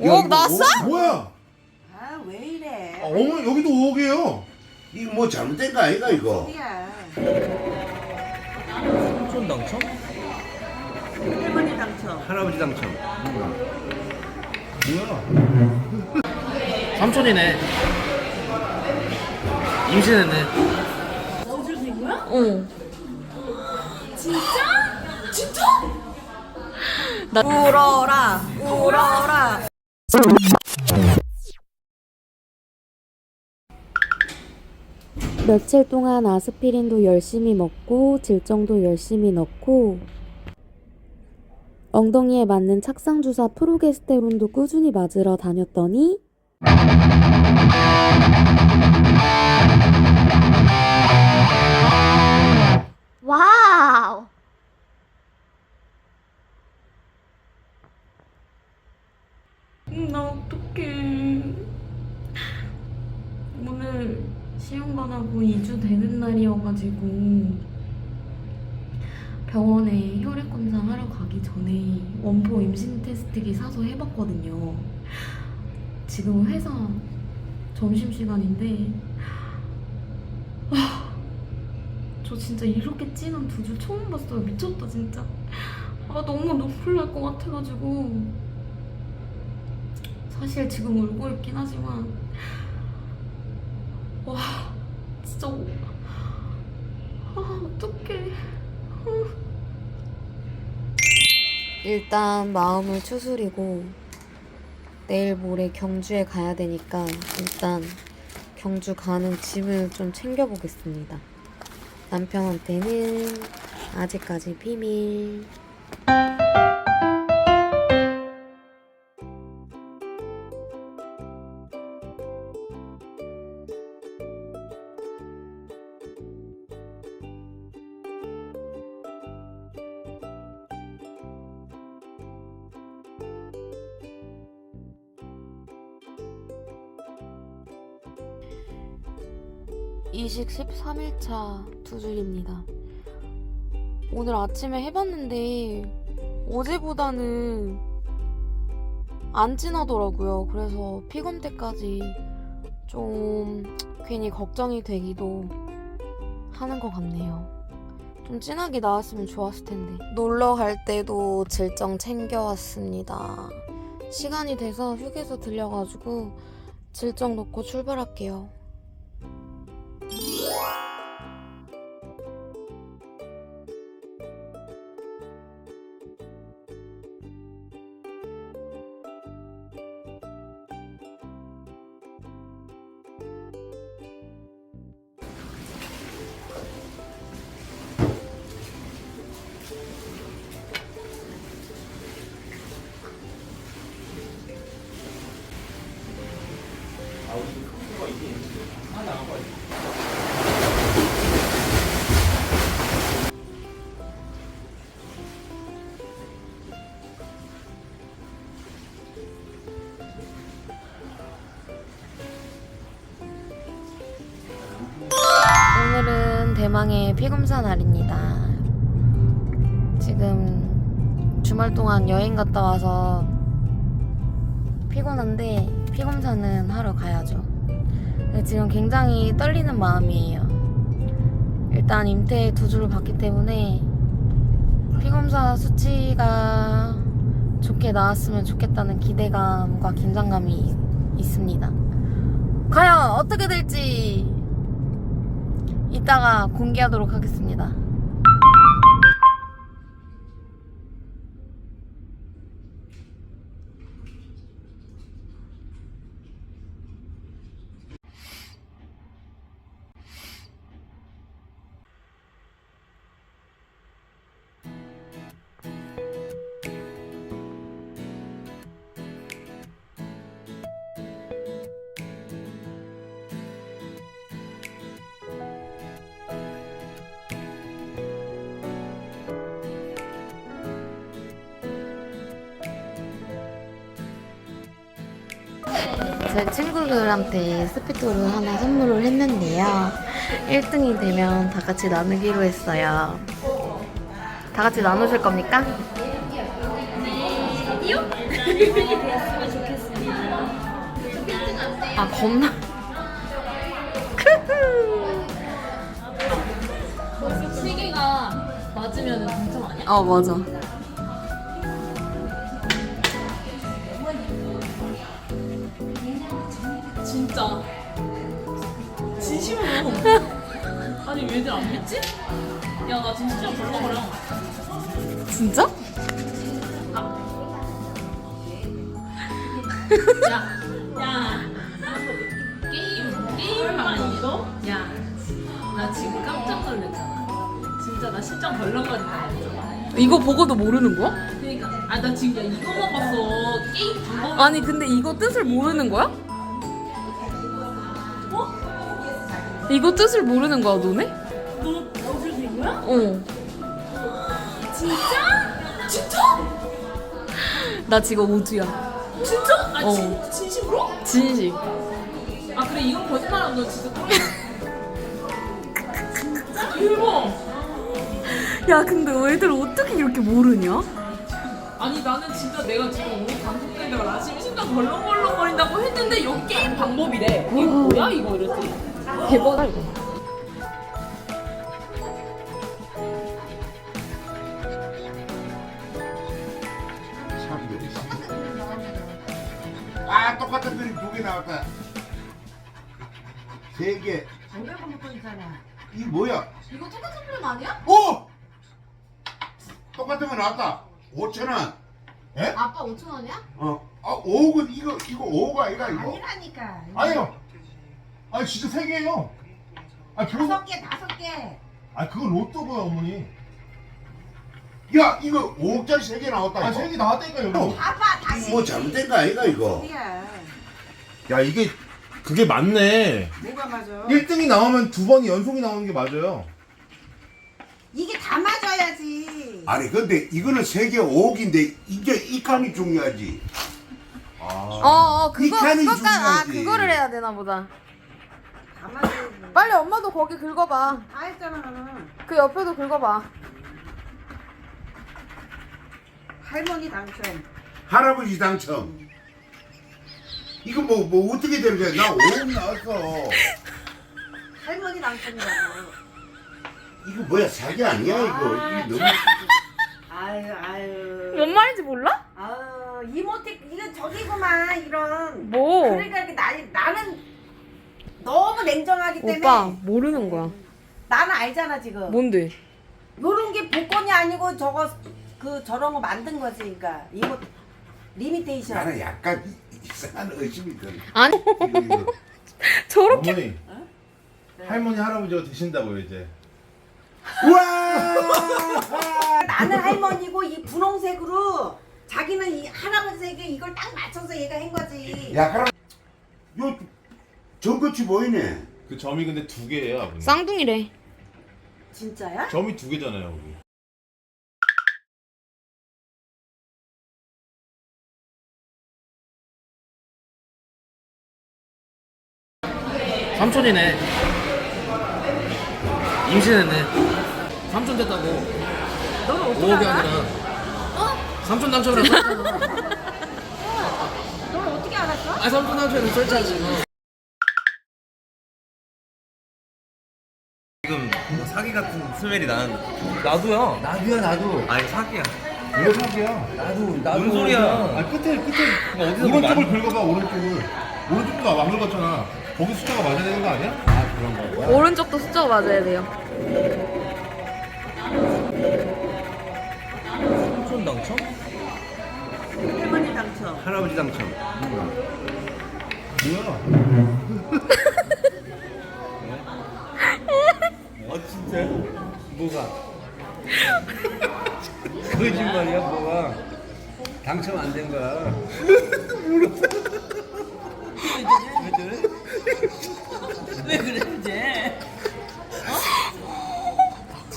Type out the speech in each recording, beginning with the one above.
오, 이거 나왔어? 오- 뭐야? 아 왜 이래? 아, 어머니 여기도 5억이에요. 이거 뭐 잘못된 거 아이가 이거? 야 삼촌 당첨? 할머니 당첨. 할아버지 당첨. 뭐야? 삼촌이네. 임신했네. 응. 나 울어라 울어라 며칠 동안 아스피린도 열심히 먹고 질정도 열심히 넣고 엉덩이에 맞는 착상주사 프로게스테론도 꾸준히 맞으러 다녔더니 와우. 나 어떡해. 오늘 시험관하고 2주 되는 날이어가지고 병원에 혈액 검사하러 가기 전에 원포 임신 테스트기 사서 해봤거든요. 지금 회사 점심시간인데 아, 저 진짜 이렇게 진한 두 줄 처음 봤어요. 미쳤다 진짜. 아 너무 눈물 날 것 같아가지고 사실 지금 울고 있긴 하지만 와 진짜 아 어떡해 일단 마음을 추스리고 내일 모레 경주에 가야 되니까 일단 경주 가는 짐을 좀 챙겨보겠습니다. 남편한테는 아직까지 비밀. 이식 13일차 두 줄입니다. 오늘 아침에 해봤는데 어제보다는 안 진하더라고요. 그래서 피검 때까지 좀 괜히 걱정이 되기도 하는 것 같네요. 좀 진하게 나왔으면 좋았을 텐데. 놀러 갈 때도 질정 챙겨왔습니다. 시간이 돼서 휴게소 들려가지고 질정 놓고 출발할게요. 오늘은 대망의 피검사 날입니다. 지금 주말 동안 여행 갔다 와서 피곤한데 피 검사는 하러 가야죠. 지금 굉장히 떨리는 마음이에요. 일단 임태 두 줄을 받기 때문에 피 검사 수치가 좋게 나왔으면 좋겠다는 기대감과 긴장감이 있습니다. 과연 어떻게 될지 이따가 공개하도록 하겠습니다. 제 친구들한테 스피드를 하나 선물을 했는데요. 1등이 되면 다 같이 나누기로 했어요. 다 같이 나누실 겁니까? 아니요. 겁나. 시계가 맞으면 당첨 아니야? 아 맞아. 진짜. 진심으로. 아니 왜들 안 믿지? 야 나 지금 진짜 벌렁거려. 진짜? 야, 야. 게임 게임만 이거? 야, 나 지금 깜짝 놀랐잖아. 진짜 나 심장 벌렁거린다. 이거 보고도 모르는 거야? 그러니까 아 나 지금 야 이거만 봤어. 게임 방법. 아니 근데 이거 뜻을 모르는 거야? 이거 뜻을 모르는 거야 너네? 너 어딜 된 거야? 어. 진짜? 진짜? 나 지금 오주야. 진짜? 아 어. 진, 진심으로? 진심. 아 그래 이건 거짓말하면 너 진짜 또 진짜 대박 야 근데 애들 어떻게 이렇게 모르냐? 아니 나는 진짜 내가 지금 오늘 방송 때문에 지금 심장 벌렁벌렁거린다고 했는데 여기 게임 방법이래 이게 뭐야 이거 이랬더니 이거. 사람들이. 아 똑같은 그림 두개 나왔다. 세 개. 이 뭐야? 이거 똑같은 그림 아니야? 오! 똑같은 거 나왔다. 5천 원. 아빠 5천 원이야? 어. 아 5억은 이거 이거 5가 아니라 이거. 아니라니까. 아니요. 아니 진짜 세 개예요. 아. 다섯 개, 다섯 개. 아 그거 로또고요 어머니. 야 이거 5억짜리 세 개 나왔다. 아 이거. 세개 나왔다니까 여기. 봐봐, 다시. 뭐 잘못된 거 아이가 이거? 야, 야 이게 그게 맞네. 뭐가 맞아? 1등이 나오면 두 번이 연속이 나오는 게 맞아요. 이게 다 맞아야지. 아니 근데 이거는 세 개 5억인데 이게 이 칸이 중요하지. 어, 어 그거 이 칸이 그거까 아 중요하지. 그거를 해야 되나 보다. 빨리 엄마도 거기 긁어봐. 다 했잖아, 나는. 그 옆에도 긁어봐. 할머니 당첨. 할아버지 당첨. 이거 뭐 뭐 어떻게 되는 거야? 나 5억 나왔어. 할머니 당첨이라고. 이거 뭐야 사기 아니야 이거? 이게 너무 아유, 아유. 뭔 말인지 몰라? 아유, 이모티, 이거 저기구만, 이런. 뭐? 그러니까 이렇게 나, 나는 너무 냉정하기 때문에. 오빠 모르는 거야. 나는 알잖아, 지금. 뭔데? 요런 게 복권이 아니고 저거, 그, 저런 거 만든 거지, 그러니까. 이모, 리미테이션. 나는 약간 이상한 의심이 들어. 아니 이거, 이거. 저렇게 어머니. 할머니 할아버지가 되신다고요 이제. 우와! 나는 할머니고 이 분홍색으로 자기는 이 할아버지에게 이걸 딱 맞춰서 얘가 한 거지. 야 그럼 요 전거치 보이네. 그 점이 근데 두 개예요 아버님. 쌍둥이래. 진짜야? 점이 두 개잖아요 여기. 삼촌이네. 임신했네. 삼촌 됐다고. 너는 어떻게 5억이 알아? 아니라. 삼촌 당첨이라고 썼잖아. 너는 어떻게 알았어? 아, 삼촌 당첨이라고 설치하지. 어. 지금 뭐 사기 같은 스멜이 나는 나도야. 나도야 나도 아니 사기야 이거 사기야. 나도 나도 뭔 소리야 아 끝에 끝에 어디서 뭐 오른쪽을 만- 긁어봐 오른쪽을. 오른쪽도 안 긁었잖아. 거기 숫자가 맞아야 되는 거 아니야? 아 그런 거야. 오른쪽도 숫자가 맞아야 돼요. 삼촌 당첨? 할머니 당첨. 할아버지 당첨 뭐야? 어 진짜? 뭐가? 거짓말이야 뭐가 당첨 안 된 거야 왜 저래? 왜 그래 이제?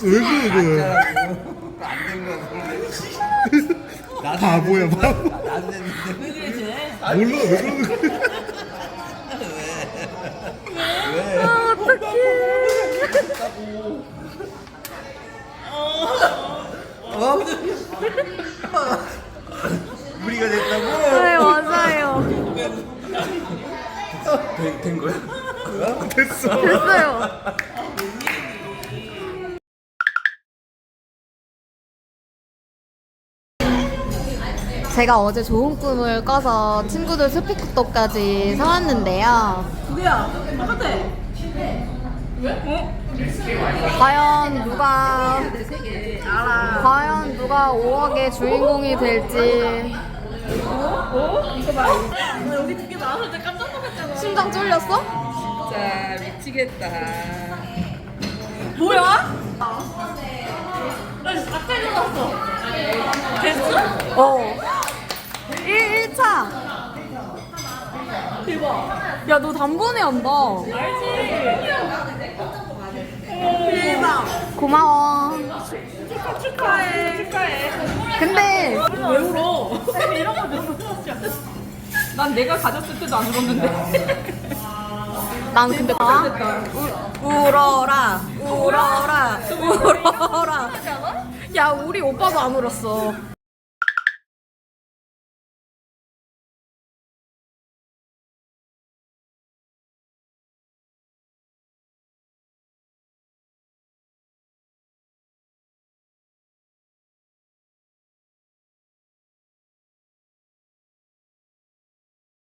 왜 그래? 안된 거야 나도 바보야 바보. 나도 했는데 왜 그래 이제? 몰라 왜 그러는 거야? 우리가 됐다고? 네 맞아요. 된, 된 거야? 됐어요. 제가 어제 좋은 꿈을 꿔서 친구들 스피커까지 사왔는데요. 누구야? 똑같아. 과연 누가 과연 누가 5억의 주인공이 될지 여기 두개 나왔을 때 깜짝 놀랐잖아. 심장 쫄렸어? 진짜 미치겠다. 뭐야? 나 진짜 딱 때려놨어. 됐어? 어. 1, 1차. 대박. 야, 너 단번에 한다. 대박. 고마워. 축하해. 축하해. 근데 왜 울어? 이런 거 너무 난 내가 가졌을 때도 안 울었는데. 난 근데 다 울어라. 울어라. 울어라. 야, 우리 오빠도 안 울었어.